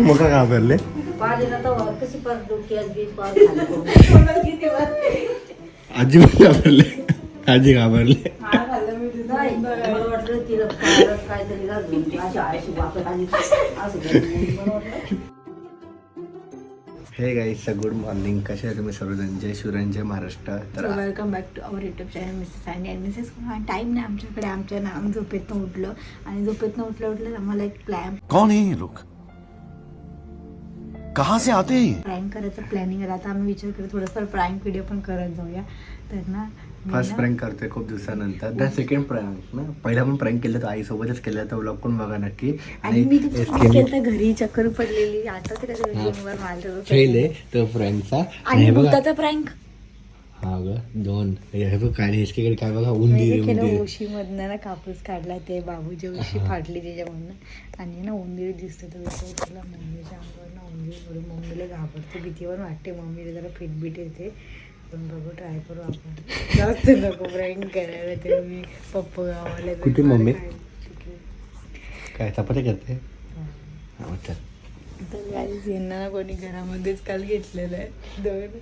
मग काय घाबरले पाहिलेला तर कशी पर डोक्यात बीज पार खाली करून. आजी पण घाबरले आजी घाबरले. हे गाई गुड मॉर्निंग कसे आहे तुम्ही सर्वजण? जय शिवराय जय महाराष्ट्र. तर welcome back to our YouTube channel Mrs आणि मिसेस टाईम नाही आमच्याकडे. आमच्या ना आम्ही झोपेतनं उठलो. आणि झोपेतनं उठल्या उठल्या आम्हाला एक प्लॅन कौन है ये लोग? कहाँ से आते हैं ये? प्रँक करायचं प्लॅनिंग आहे. आता आम्ही विचार करतो थोडंफार प्रँक व्हिडिओ पण करत जाऊया. तर ना फर्स्ट ना- प्रँक करतोय खूप दिवसानंतर. त्या सेकंड प्रँक ना? पहिला पण प्रँक केलं तर आईसोबतच केलं तर व्लॉग पण बघा नक्की. आणि मी तर घरी चक्कर पडलेली. आता ते वर फेल आहे तो प्रँकचा आणि भूताचा प्रँक हा ग दोन. हे बघ काय एसकेकडे काय बघा केलं उंदीर उशी मधनं ना कापूस काढला ते बाबूची उशी फाटली त्याच्यामधनं. आणि ना उंदीर दिसतो तर विचार केला मम्मीच्या अंगावर ना उंदीर पडून मम्मीला घाबरते भीती पण वाटते. मम्मीला जरा फिटबीट येते. पण बघू ट्राय करू आपण. जास्त नको प्रँक करायला ते मी पप्पा गावाला. कुठे मम्मी? काय- चपाती करते? हा. तर गाईज यांना कोणी घरामध्येच काल घेतलेलं आहे. दोन.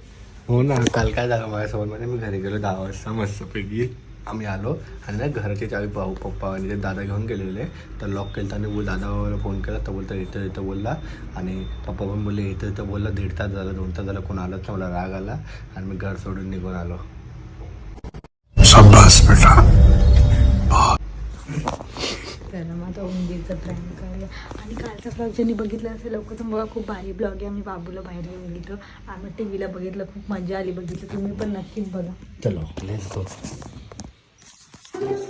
हो ना काल काय झालं माझ्यासोबत म्हणजे मी घरी गेलो दहा वाजता मस्तपैकी आम्ही आलो. आणि ना घराचे चावी भाऊ पप्पा आणि ते दादा घेऊन गेलेले. तर लॉक केलं आणि बोल दादा फोन केला. तर बोलता इथं इथं बोलला. आणि पप्पा पण बोलले इथं इथं बोलला. दीड तास झाला दोन तास झाला कोण आलंच नाही मला राग आला. आणि मी घर सोडून निघून आलो. शाबाश बेटा. मग आता उंदीरचा प्लॅन करूया आणि कालचा ब्लॉग ज्यांनी बघितला असेल लोक तर बघा खूप भारी ब्लॉग आहे. आम्ही बाबूला बाहेर घेऊन गेलो. आम्ही टी व्हीला बघितलं खूप मजा आली बघितलं. तुम्ही पण नक्कीच बघा. चलो.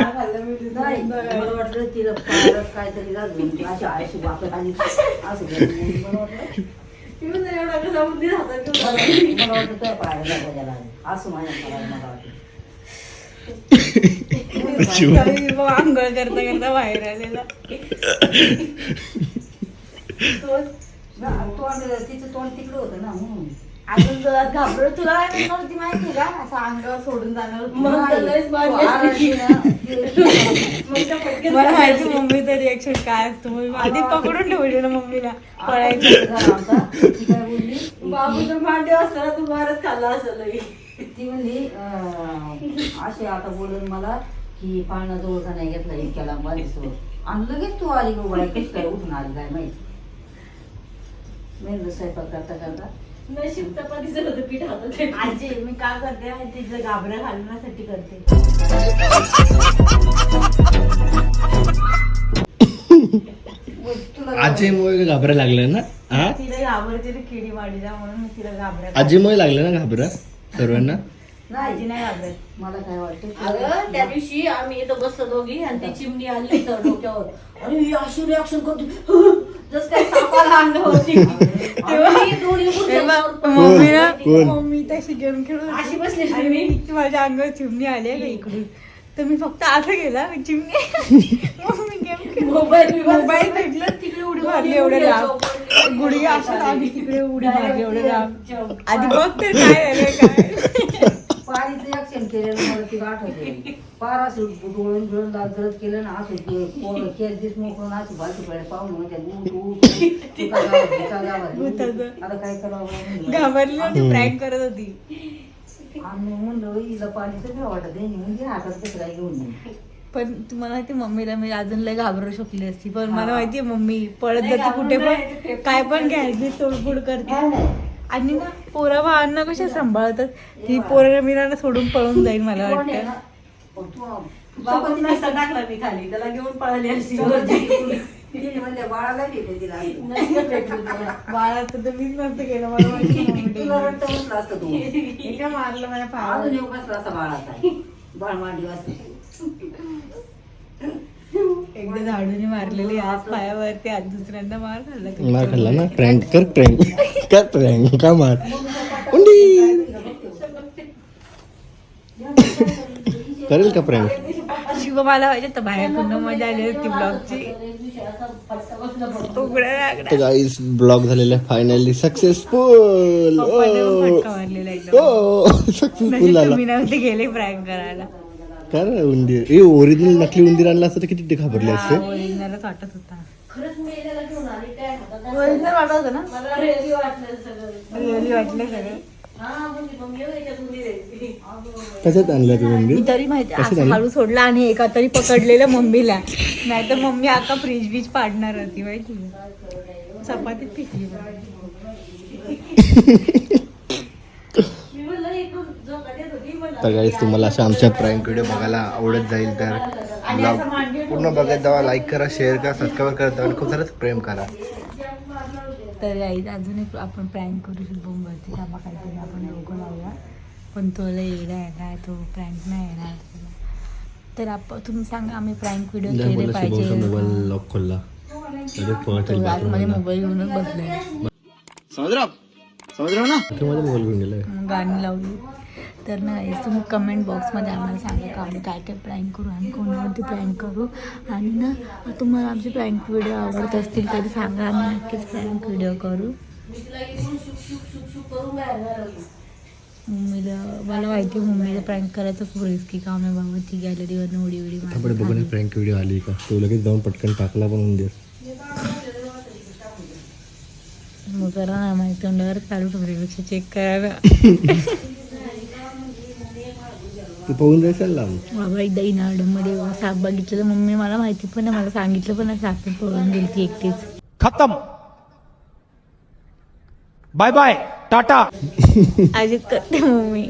नाही, मला वाटलं तिला काहीतरी घालून अशी आळशी वापस आली असं करून. मला वाटलं मला वाटलं तुझ्या पायाला. असं माझ्या मला वाटलं. आंघोळ करता करता बाहेर आलेला ना, तोंड तिचं तोंड तिकडं होतं ना म्हणून अजून तुला घाबरत तुला काय नव्हती माहिती का? असं अंगावर सोडून जाणार होती. नाही, तू आरडली ना, ती- मला माहिती मम्मीचं रिएक्शन काय असतं मग मी आधी पकडून ठेवलेलं मम्मीला पळायचं. झाला आमचा. ती काय बोलली? बाबू तर मांडे असताना तू मारच खाल्ला असेल. ती म्हणली अं, अशी आता बोलून मला की पाळणा जवळचा नाही घेतला इतक्या लांब आलीसोबत आणि लगेच तू आली गो बाई कशी काय उठून आली काय माहिती. मेंदू स्वयंपाक करता करता. नशीब चपातीचं होतं पीठ हातात आजी मी का करते? तिथं घाबऱ्या घालण्यासाठी करते. आजीमुळे घाबरायला लागलं ना? हा तिला घाबरते ती किडी वाढीला म्हणून मी तिला घाबऱ्या आजीमुळे लागलं ना घाबरा सर्वांना? आजी नाही घाबरत. मला काय वाटतं अगं त्या दिवशी आम्ही इथं बसलो दोघी आणि ती चिमणी आली इथं डोक्यावर. आणि ही अशी रिॲक्शन करते. जस काय सापाला अंगावरती आम्ही दोन्ही उठलो. मम्मी ना कोण? मम्मी तशी गेम खेळून. अशी बसलेली आणि मी. मी माझ्या अंगावर चिमणी आली आहे इकडून. तर मी फक्त असं गेला. मी चिमणी मम्मी गेम खेळ मोबाईल बिबाईल मोबाईल भेटलं तिकडे उडी मारली एवढे लांब. गुडघे असं आम्ही तिकडे उडी मारली एवढे लांब. आधी बघ तर काय झालं काय केलेलं मला ती आठवते पार असं डोळून बिळून दात केलं ना असं ते पोरं केस दिस मोकळून असं भाजी पडे पाहून म्हणजे उठ उठ उठ. एका गावात, एका गावात. भुताचं. आता काय करावं म्हणून. घाबरली होती प्रँक करत होती आम्ही म्हणलं "बाई, हिला पाणीचं काय वाटत आहे म्हणजे हातात कसं काय घेऊन ये. पण तुम्हाला माहिती मम्मीला मी अजून लय घाबरू शकली असती पण मला माहितीये मम्मी पळत जाते कुठे पण काय पण घ्यायची तोडफोड करते आणि ना पोरा भावांना कशा सांभाळतात? ती पोरं मी ना सोडून पळून जाईल मला वाटतं. ना? पण तू बाबा नसता टाकला मी खाली. त्याला घेऊन पळाली अशी. बाळाला. बाळाचं तर मीच नसतं केलं मला माहिती असतं मारलं माझ्या बाळाचा. बाळ मांडी वाजता एकदा झाडूने मारलेली आज पायावरती आज दुसऱ्यांदा मार खाल्ला. मार खाल्ला ना? प्रँक कर प्रँक कर प्रँक का मार? उंडी! करेल का प्रँक शिव मला पाहिजे तर बाहेर पूर्ण मजा आली होती ब्लॉगची तर गाईस ब्लॉग झालेला फायनली सक्सेसफुल पप्पाने पण फटका मारलेला एकदम. हो सक्सेसफुल म्हणजे झाला. तुम्ही नव्हते गेले प्रँक करायला. काय रे उंदीर. ए ओरिजिनल नकली उंदीर आणला असतं तर किती ते घाबरले असते? ओरिजिनलच वाटत होता. ओरिजिनल वाटत ना? रिअली वाटलं सगळं. हा म्हणजे मम्मी कशात आणलं ते मी उंदीर तरी माहिती कसं असं? हळू सोडला आणि एका तरी पकडलेलं मम्मीला. नाहीतर मम्मी आता फ्रीज बीज पाडणार होती माहिती? चपातीत पिकली मी म्हणलं इकडून जो तर गाईस तुम्हाला अशा आमच्या प्राईम व्हिडिओ बघायला आवडत जाईल तर ब्लॉग पूर्ण बघत जावा लाईक करा शेअर करा सबस्क्राईब करत जावा आणि खूप सारंच प्रेम करा. तर आई अजून एक आपण प्रँक करू शुभम वरती थांबा काहीतरी आपण लोक लावूया. पण तो लय येडा येणार तो प्रँक नाही येणार. तर आपण तुम्ही सांगा आम्ही प्रँक व्हिडिओ केले मोबाईल पाहिजे. लॉक खोलला. मोबाईल घेऊनच मोबाईल घेऊन गेलाय. मग गाणी लावली. तर ना guys, तुम्ही कमेंट बॉक्समध्ये आम्हाला सांगा का आम्ही काय काय प्रँक करू आम्ही कोणावरती प्रँक करू. आणि ना तुम्हाला आमचे प्रँक व्हिडिओ आवडत असतील तरी सांगा आम्ही नक्कीच प्रँक व्हिडिओ करू. मम्मीला मला माहिती मम्मीला प्रँक करायचं खूप रिस्की काम आहे बाबा ती गॅलरीवरनं उडी उडी आपण बघू ना प्रँक व्हिडिओ आली का? तो लगेच जाऊन पटकन टाकला पण उंदीर मग करा ना माहिती तोंडावर काढू तुमच्यापेक्षा चेक करा ना तू पाहून जायचं लांब बाबा एकदा साप बघितलं मम्मी मला माहिती पण नाही मला सांगितलं पण नाही साप पळून गेली ती एकटीच. खत्म. Bye bye Tata. अजित करते मम्मी.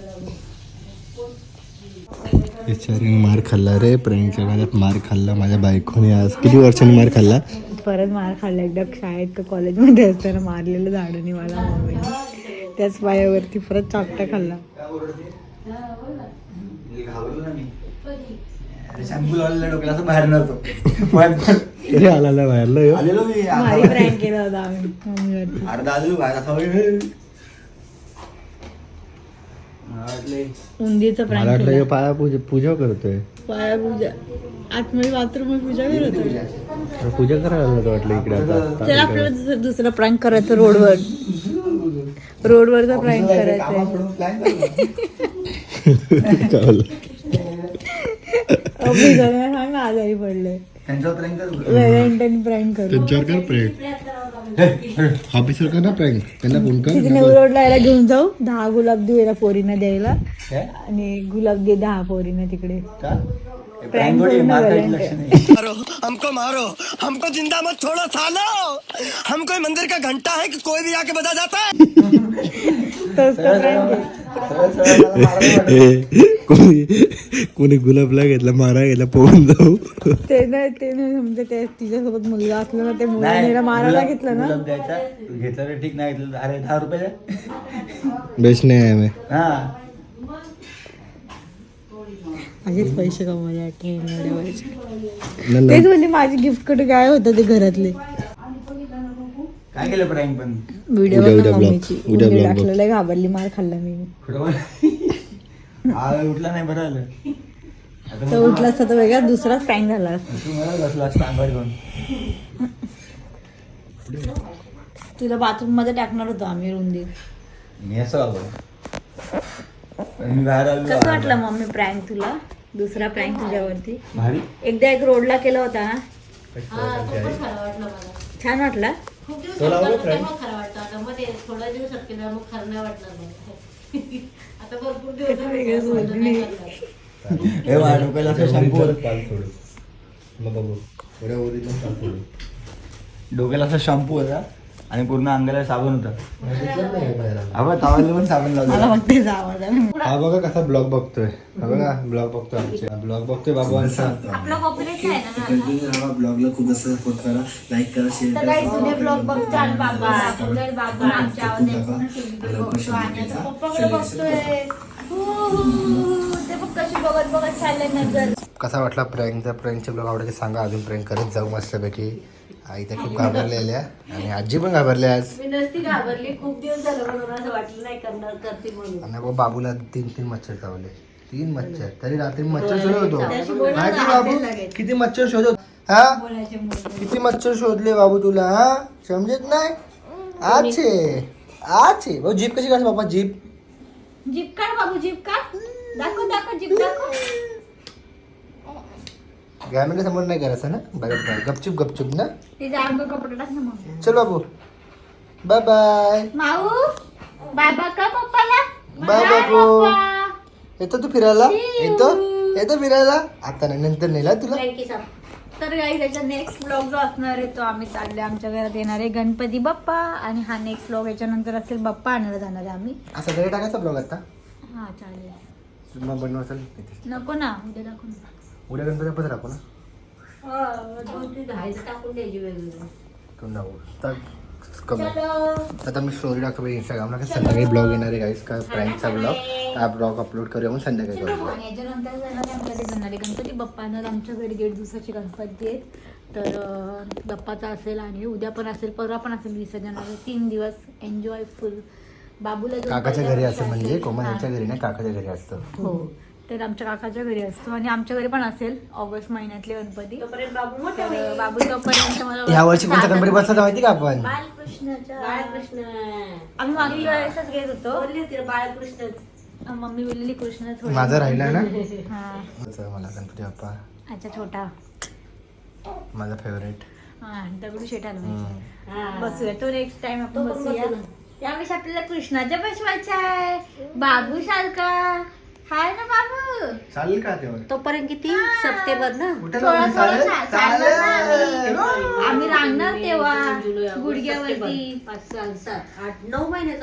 बिचारीने मार खाल्ला रे प्रँकच्या माझ्यात मार खाल्ला माझ्या बायकोने आज. किती वर्षांनी मार खाल्ला? परत मार खाल्ला एकदा शाळेत का कॉलेजमध्ये असताना मारलेलं झाडाने मला मम्मीने त्याच पायावरती परत चापटा खाल्ला. तरी आला ना बाहेरला ह्यो. भारी प्रँक केला होता आम्ही. मम्मीवरती उंदीरचा मला प्रँक वाटलं पाया पूजा पूजा करतोय. पाया पूजा. आतमध्ये बाथरूम पूजा करत होता अरे पूजा करायला वाटलं इकडे चला आपल्याला दुसरं प्रँक करायचं रोडवर. रोडवरचा प्रँक करायचा सांग ना आजारी पडले व्हॅलेंटाईन प्रँक करू त्यांच्यावर कर प्रँक ऑफिसर कर ना प्रँक त्यांना फोन कर तिथे रोडला याला घेऊन जाऊ. दहा गुलाब देऊ याला पोरीना द्यायला. आणि गुलाब दे दहा पोरीना तिकडे. मारो हमको मारो हमको जिंदा मत छोड़ो सालो। हम कोई मंदिर का घंटा है कि कोई भी आके बजा जाता है? तोच तो prank आहे. कोणी कोणी गुलाबला घेतला मारा घेतला पोहून जाऊ. ते नाही ते नाही समजा ते तिच्यासोबत मुलगा असला ना ते मुलाला मारायला घेतलं ना. द्यायचा घेतलं रे ठीक नाही घेतलं अरे दहा रुपये. बेस्ट नाही आहे मी हा. माझेच पैसे कमवले ट्रेन तेच म्हणजे माझी गिफ्टकडे काय होतं ते घरातले. काय केलं प्रँक पण? व्हिडिओ उद्या- उद्या vlog. मम्मीची. उद्या व्हिडिओ vlog बघ. टाकलेला घाबरली मार खाल्ला मी. उठला नाही बरं आलं आता तर उठला असता तर वेगळा दुसराच प्रँक झाला असता. तू मला बसला असता अंगावर घेऊन. तुला बाथरूममध्ये टाकणार होतो आम्ही रुंदी मी असं आलो पण मी बाहेर आलो. कसं वाटलं मम्मी प्रँक तुला? दुसरा प्रँक तुझ्यावरती? भारी. एकदा एक रोडला केला होता ना? हा तो पण खरा वाटला मला. छान वाटला? खूप दिवस तेव्हा खरं वाटतं. आता मग ते थोड्या दिवसात केलं मग खरं नाही वाटलं मला आता भरपूर दिवस झाले तेव्हा नाही वाटलं. हे डोक्याला असं शॅम्पू पाल सोडू मग बघू. सोडू डोक्याला असा शॅम्पू होता. आणि पूर्ण अंगाला साबण होता. अबा तावाला पण साबण लावला. हा बघा कसा ब्लॉग बघतोय. बघा ब्लॉग बघतोय आमचे. ब्लॉग बघतोय ना ब्लॉगला खूप असं सपोर्ट करा लाईक करा शेअर बाबा. बाबा आमच्या नजर. कसा वाटला प्रँक जर प्रँकचे ब्लॉग आवडायचे सांगा. अजून प्रँक करत जाऊ मस्तपैकी. आई तर खूप घाबरलेल्या आणि आजी पण घाबरल्या आज. मी नसती घाबरली खूप दिवस झालं म्हणून असं वाटलं नाही करणार करते म्हणून. आणि बाबा बाबूला तीन तीन मच्छर चावले. तीन मच्छर. तरी रात्री मच्छर शोधत होतो. माहिती बाबू? किती मच्छर शोधत हा? किती मच्छर शोधले बाबू तुला हा? समजत नाही? आछे आछे भाऊ जीप कशी काढ बाबा जीप. जीप काढ बाबू जीप काढ. दाखव दाखव जीप दाखव. गॅमेरा समोर नाही करायचं ना? बरं बरं. गपचूप गपचूप ना? तिचे अंग कपडे टाक ना मग चल बाबू बाय बाय माऊ बाबा का पप्पाला? बाय बाबू. येतो तू फिरायला? येतो? येतो फिरायला? आता नाही नंतर नेला तुला? तर काही त्याचा नेक्स्ट ब्लॉग जो असणार आहे तो आम्ही चालले आमच्या घरात येणार आहे गणपती बाप्पा. आणि हा नेक्स्ट ब्लॉग याच्यानंतर असेल बाप्पा आणायला जाणार आहे आम्ही. असं घरी टाकायचा ब्लॉग आता? हा चालेल. मग बनवायचं नको ना उद्या दाखव ना उद्या गणपती पण राखू ना टाकून द्यायची वेगवेगळं कमी आता मी स्टोरी टाकतो इंस्टाग्रामला की संध्याकाळी ब्लॉग येणार आहे गाईस का प्रँकचा ब्लॉग हा ब्लॉग अपलोड करूया मग संध्याकाळी आणि याच्यानंतर आहे जाणार आहे. गणपती बाप्पांना आमच्या घरी दीड दिवसाची गणपती आहेत तर बाप्पाचा असेल आणि उद्या पण असेल परवा पण असेल विसर्जन आहे तीन दिवस एन्जॉय फुल बाबूला काकाच्या घरी असं म्हणजे कोमल. यांच्या घरी नाही काकाच्या घरी असतं. हो. तर आमच्या काकाच्या घरी असतो आणि आमच्या घरी पण असेल ऑगस्ट महिन्यातले गणपती. तर बाबू तोपर्यंत मला या वर्षी कोणता गणपती बसला माहिती का आपण? बाळकृष्ण. आम्ही मागच्या वेळेसच घेत होतो. बोलली होती बाळकृष्णच. मम्मी बोललेली कृष्ण थोडं माझा राहिला ना? हा. मला गणपती बाप्पा. अच्छा छोटा. माझा फेवरेट हा दगडू शेट बसूया. तो नेक्स्ट टाइम आपण बसूया. यावेळेस आपल्याला कृष्णाच्या बसवायचा आहे बाबू सारखा. हाय ना बाबू चालेल का तेव्हा तोपर्यंत किती सप्टेंबर ना कुठे थोडा जाऊ? थोडा चालेल? चा- चालणार चालेल. ना आम्ही. रांगणार तेव्हा गुडघ्यावरती. पाच सहा सात आठ नऊ महिन्याचा